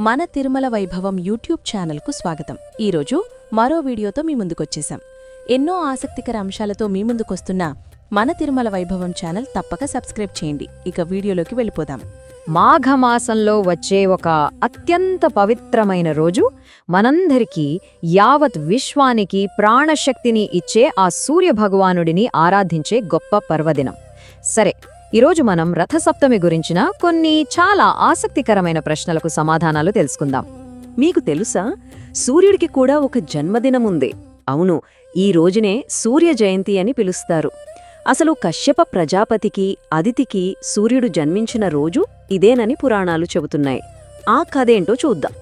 మన తిరుమల వైభవం యూట్యూబ్ ఛానల్కు స్వాగతం. ఈరోజు మరో వీడియోతో మీ ముందుకొచ్చేశాం. ఎన్నో ఆసక్తికర అంశాలతో మీ ముందుకొస్తున్న మన తిరుమల వైభవం ఛానల్ తప్పక సబ్స్క్రైబ్ చేయండి. ఇక వీడియోలోకి వెళ్ళిపోదాం. మాఘమాసంలో వచ్చే ఒక అత్యంత పవిత్రమైన రోజు మనందరికీ యావత్ విశ్వానికి ప్రాణశక్తిని ఇచ్చే ఆ సూర్యభగవానుడిని ఆరాధించే గొప్ప పర్వదినం. సరే ఈరోజు మనం రథసప్తమి గురించిన కొన్ని చాలా ఆసక్తికరమైన ప్రశ్నలకు సమాధానాలు తెలుసుకుందాం. మీకు తెలుసా? సూర్యుడికి కూడా ఒక జన్మదినం ఉంది. అవును ఈ రోజునే సూర్య జయంతి అని పిలుస్తారు. అసలు కశ్యప ప్రజాపతికి అదితికి సూర్యుడు జన్మించిన రోజు ఇదేనని పురాణాలు చెబుతున్నాయి. ఆ కథేంటో చూద్దాం.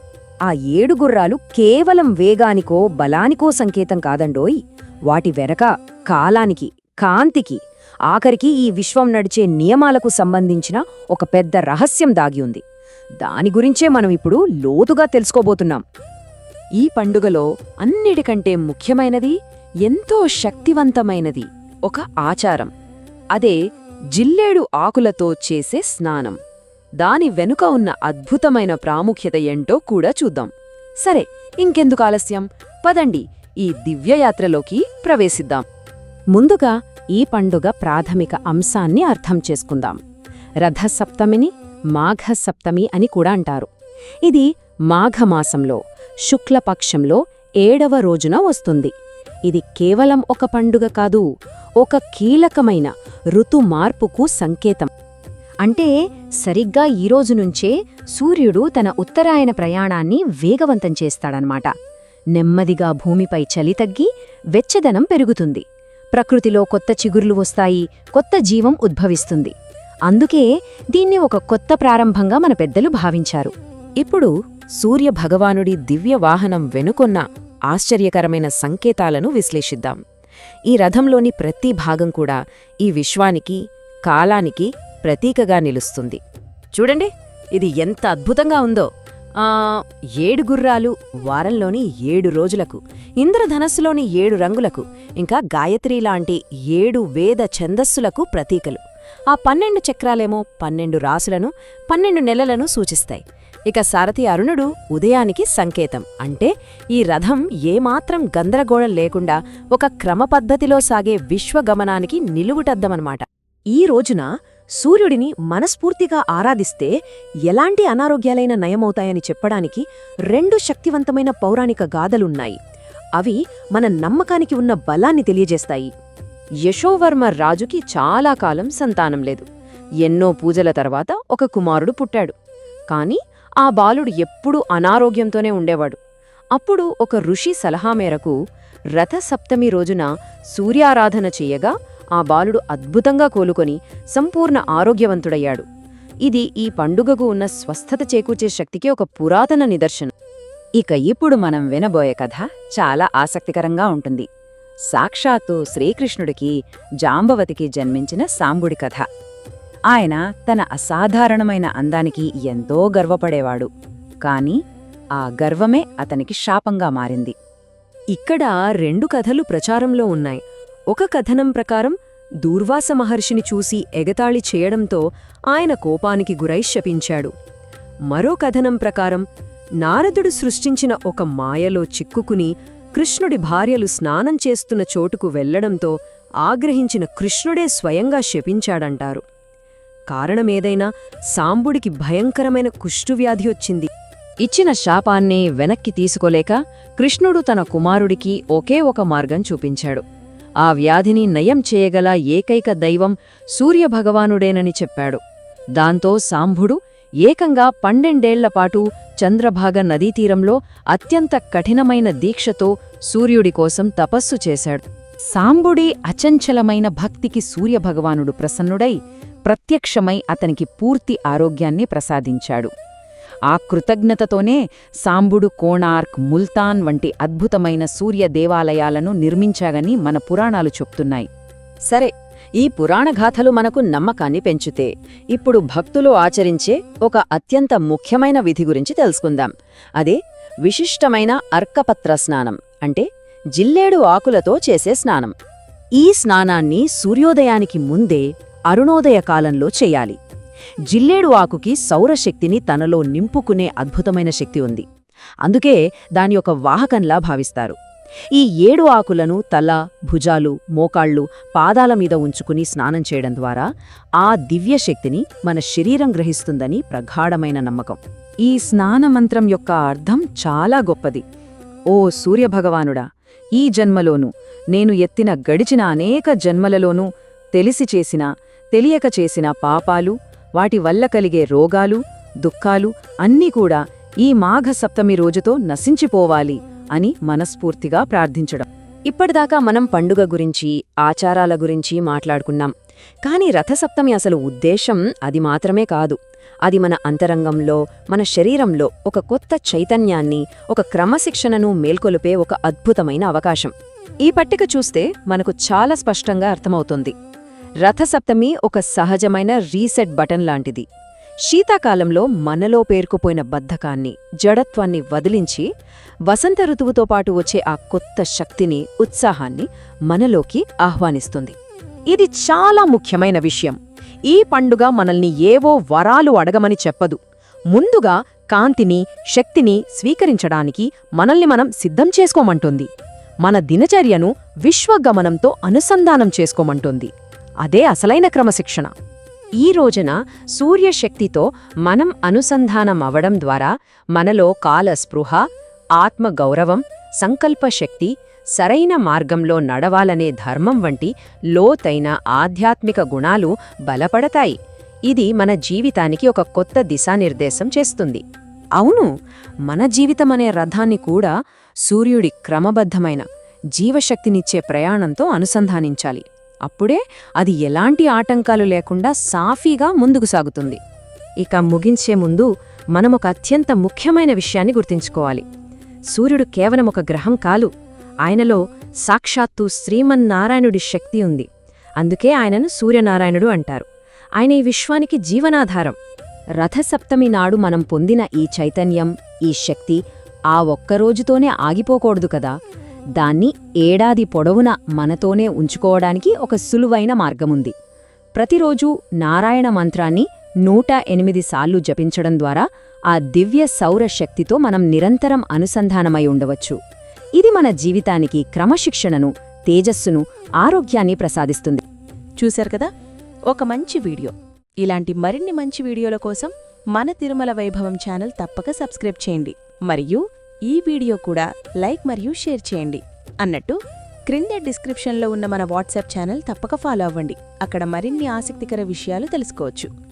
ఆ ఏడు గుర్రాలు కేవలం వేగానికో బలానికో సంకేతం కాదండోయ్. వాటి వెనక కాలానికి కాంతికి ఆఖరికి ఈ విశ్వం నడిచే నియమాలకు సంబంధించిన ఒక పెద్ద రహస్యం దాగి ఉంది. దాని గురించే మనం ఇప్పుడు లోతుగా తెలుసుకోబోతున్నాం. ఈ పండుగలో అన్నిటికంటే ముఖ్యమైనది ఎంతో శక్తివంతమైనది ఒక ఆచారం. అదే జిల్లేడు ఆకులతో చేసే స్నానం. దాని వెనుక ఉన్న అద్భుతమైన ప్రాముఖ్యత ఏంటో కూడా చూద్దాం. సరే ఇంకెందుకు ఆలస్యం? పదండి ఈ దివ్యయాత్రలోకి ప్రవేశిద్దాం. ముందుగా ఈ పండుగ ప్రాథమిక అంశాన్ని అర్థం చేసుకుందాం. రథసప్తమిని మాఘసప్తమి అని కూడా అంటారు. ఇది మాఘమాసంలో శుక్లపక్షంలో ఏడవ రోజున వస్తుంది. ఇది కేవలం ఒక పండుగ కాదు ఒక కీలకమైన ఋతు మార్పుకు సంకేతం. అంటే సరిగ్గా ఈ రోజు నుంచే సూర్యుడు తన ఉత్తరాయణ ప్రయాణాన్ని వేగవంతం చేస్తాడనమాట. నెమ్మదిగా భూమిపై చలి తగ్గి వెచ్చదనం పెరుగుతుంది. ప్రకృతిలో కొత్త చిగుర్లు వస్తాయి కొత్త జీవం ఉద్భవిస్తుంది. అందుకే దీన్ని ఒక కొత్త ప్రారంభంగా మన పెద్దలు భావించారు. ఇప్పుడు సూర్య భగవానుడి దివ్య వాహనం వెనుకొన్న ఆశ్చర్యకరమైన సంకేతాలను విశ్లేషిద్దాం. ఈ రథంలోని ప్రతి భాగం కూడా ఈ విశ్వానికి కాలానికి ప్రతీకగా నిలుస్తుంది. చూడండి ఇది ఎంత అద్భుతంగా ఉందో! ఏడు గుర్రాలు వారంలోని ఏడు రోజులకు ఇంద్రధనస్సులోని ఏడు రంగులకు ఇంకా గాయత్రి లాంటి ఏడు వేద ఛందస్సులకు ప్రతీకలు. ఆ పన్నెండు చక్రాలేమో పన్నెండు రాసులను పన్నెండు నెలలను సూచిస్తాయి. ఇక సారథి అరుణుడు ఉదయానికి సంకేతం. అంటే ఈ రథం ఏమాత్రం గందరగోళం లేకుండా ఒక క్రమపద్ధతిలో సాగే విశ్వగమనానికి నిలువుటద్దమనమాట. ఈ రోజున సూర్యుడిని మనస్ఫూర్తిగా ఆరాధిస్తే ఎలాంటి అనారోగ్యాలైన నయమవుతాయని చెప్పడానికి రెండు శక్తివంతమైన పౌరాణిక గాథలున్నాయి. అవి మన నమ్మకానికి ఉన్న బలాన్ని తెలియజేస్తాయి. యశోవర్మ రాజుకి చాలా కాలం సంతానం లేదు. ఎన్నో పూజల తర్వాత ఒక కుమారుడు పుట్టాడు. కాని ఆ బాలుడు ఎప్పుడూ అనారోగ్యంతోనే ఉండేవాడు. అప్పుడు ఒక ఋషి సలహా మేరకు రథసప్తమి రోజున సూర్యారాధన చేయగా ఆ బాలుడు అద్భుతంగా కోలుకొని సంపూర్ణ ఆరోగ్యవంతుడయ్యాడు. ఇది ఈ పండుగకు ఉన్న స్వస్థత చేకూర్చే శక్తికి ఒక పురాతన నిదర్శనం. ఇక ఇప్పుడు మనం వినబోయే కథ చాలా ఆసక్తికరంగా ఉంటుంది. సాక్షాత్తు శ్రీకృష్ణుడికి జాంబవతికి జన్మించిన సాంబుడి కథ. ఆయన తన అసాధారణమైన అందానికి ఎంతో గర్వపడేవాడు. కాని ఆ గర్వమే అతనికి శాపంగా మారింది. ఇక్కడ రెండు కథలు ప్రచారంలో ఉన్నాయి. ఒక కథనం ప్రకారం దూర్వాస మహర్షిని చూసి ఎగతాళి చేయడంతో ఆయన కోపానికి గురై శపించాడు. మరో కథనం ప్రకారం నారదుడు సృష్టించిన ఒక మాయలో చిక్కుకుని కృష్ణుడి భార్యలు స్నానం చేస్తున్న చోటుకు వెళ్ళడంతో ఆగ్రహించిన కృష్ణుడే స్వయంగా శపించాడంటారు. కారణమేదైనా సాంబుడికి భయంకరమైన కుష్ఠువ్యాధి వచ్చింది. ఇచ్చిన శాపాన్ని వెనక్కి తీసుకోలేక కృష్ణుడు తన కుమారుడికి ఒకే ఒక మార్గం చూపించాడు. ఆ వ్యాధిని నయం చేయగల ఏకైక దైవం సూర్యభగవానుడేనని చెప్పాడు. దాంతో సాంభుడు ఏకంగా పన్నెండేళ్ళపాటు చంద్రభాగ నదీతీరంలో అత్యంత కఠినమైన దీక్షతో సూర్యుడి కోసం తపస్సు చేశాడు. సాంబుడి అచంచలమైన భక్తికి సూర్యభగవానుడు ప్రసన్నుడై ప్రత్యక్షమై అతనికి పూర్తి ఆరోగ్యాన్ని ప్రసాదించాడు. ఆ కృతజ్ఞతతోనే సాంబుడు కోణార్క్ ముల్తాన్ వంటి అద్భుతమైన సూర్య దేవాలయాలను నిర్మించాగని మన పురాణాలు చెప్తున్నాయి. సరే ఈ పురాణగాథలు మనకు నమ్మకాన్ని పెంచుతే ఇప్పుడు భక్తులు ఆచరించే ఒక అత్యంత ముఖ్యమైన విధి గురించి తెలుసుకుందాం. అదే విశిష్టమైన అర్కపత్ర స్నానం అంటే జిల్లేడు ఆకులతో చేసే స్నానం. ఈ స్నానాన్ని సూర్యోదయానికి ముందే అరుణోదయ కాలంలో చెయ్యాలి జిల్లేడు ఆకుకి సౌరశక్తిని తనలో నింపుకునే అద్భుతమైన శక్తి ఉంది. అందుకే దాని యొక్క వాహకంలా భావిస్తారు. ఈ ఏడు ఆకులను తల భుజాలు మోకాళ్ళు పాదాల మీద ఉంచుకుని స్నానం చేయడం ద్వారా ఆ దివ్యశక్తిని మన శరీరం గ్రహిస్తుందని ప్రగాఢమైన నమ్మకం. ఈ స్నానమంత్రం యొక్క అర్థం చాలా గొప్పది. ఓ సూర్యభగవానుడా ఈ జన్మలోనూ నేను ఎత్తిన గడిచిన అనేక జన్మలలోనూ తెలిసి చేసిన తెలియక చేసిన పాపాలు వాటి వల్ల కలిగే రోగాలు దుఃఖాలు అన్నీ కూడా ఈ మాఘ సప్తమి రోజుతో నశించిపోవాలి అని మనస్ఫూర్తిగా ప్రార్థించడం. ఇప్పటిదాకా మనం పండుగ గురించి ఆచారాల గురించి మాట్లాడుకున్నాం. కాని రథసప్తమి అసలు ఉద్దేశం అది మాత్రమే కాదు. అది మన అంతరంగంలో మన శరీరంలో ఒక కొత్త చైతన్యాన్ని ఒక క్రమశిక్షణను మేల్కొలిపే ఒక అద్భుతమైన అవకాశం. ఈ పట్టిక చూస్తే మనకు చాలా స్పష్టంగా అర్థమవుతుంది. రథసప్తమి ఒక సహజమైన రీసెట్ బటన్ లాంటిది. శీతాకాలంలో మనలో పేరుకుపోయిన బద్ధకాన్ని జడత్వాన్ని వదిలించి వసంత ఋతువుతో పాటు వచ్చే ఆ కొత్త శక్తిని ఉత్సాహాన్ని మనలోకి ఆహ్వానిస్తుంది. ఇది చాలా ముఖ్యమైన విషయం. ఈ పండుగ మనల్ని ఏవో వరాలు అడగమని చెప్పదు. ముందుగా కాంతిని శక్తిని స్వీకరించడానికి మనల్ని మనం సిద్ధం చేసుకోమంటుంది. మన దినచర్యను విశ్వగమనంతో అనుసంధానం చేసుకోమంటుంది. అదే అసలైన క్రమశిక్షణ. ఈ రోజున సూర్యశక్తితో మనం అనుసంధానం అవడం ద్వారా మనలో కాల స్పృహ ఆత్మగౌరవం సంకల్పశక్తి సరైన మార్గంలో నడవాలనే ధర్మం వంటి లోతైన ఆధ్యాత్మిక గుణాలు బలపడతాయి. ఇది మన జీవితానికి ఒక కొత్త దిశానిర్దేశం చేస్తుంది. అవును మన జీవితమనే రథాన్ని కూడా సూర్యుడి క్రమబద్ధమైన జీవశక్తినిచ్చే ప్రయాణంతో అనుసంధానించాలి. అప్పుడే అది ఎలాంటి ఆటంకాలు లేకుండా సాఫీగా ముందుకు సాగుతుంది. ఇక ముగించే ముందు మనం ఒక అత్యంత ముఖ్యమైన విషయాన్ని గుర్తుంచుకోవాలి. సూర్యుడు కేవలం ఒక గ్రహం కాలు ఆయనలో సాక్షాత్తు శ్రీమన్నారాయణుడి శక్తి ఉంది. అందుకే ఆయనను సూర్యనారాయణుడు అంటారు. ఆయన ఈ విశ్వానికి జీవనాధారం. రథసప్తమి నాడు మనం పొందిన ఈ చైతన్యం ఈ శక్తి ఆ ఒక్కరోజుతోనే ఆగిపోకూడదు కదా. దాన్ని ఏడాది పొడవునా మనతోనే ఉంచుకోవడానికి ఒక సులువైన మార్గముంది. ప్రతిరోజూ నారాయణ మంత్రాన్ని నూట ఎనిమిది సార్లు జపించడం ద్వారా ఆ దివ్య సౌర శక్తితో మనం నిరంతరం అనుసంధానమై ఉండవచ్చు. ఇది మన జీవితానికి క్రమశిక్షణను తేజస్సును ఆరోగ్యాన్ని ప్రసాదిస్తుంది. చూశారు కదా? ఒక మంచి వీడియో. ఇలాంటి మరిన్ని మంచి వీడియోల కోసం మన తిరుమల వైభవం ఛానల్ తప్పక సబ్స్క్రైబ్ చేయండి. మరియు ఈ వీడియో కూడా లైక్ మరియు షేర్ చేయండి. అన్నట్టు క్రింద డిస్క్రిప్షన్లో ఉన్న మన వాట్సాప్ ఛానల్ తప్పక ఫాలో అవ్వండి. అక్కడ మరిన్ని ఆసక్తికర విషయాలు తెలుసుకోవచ్చు.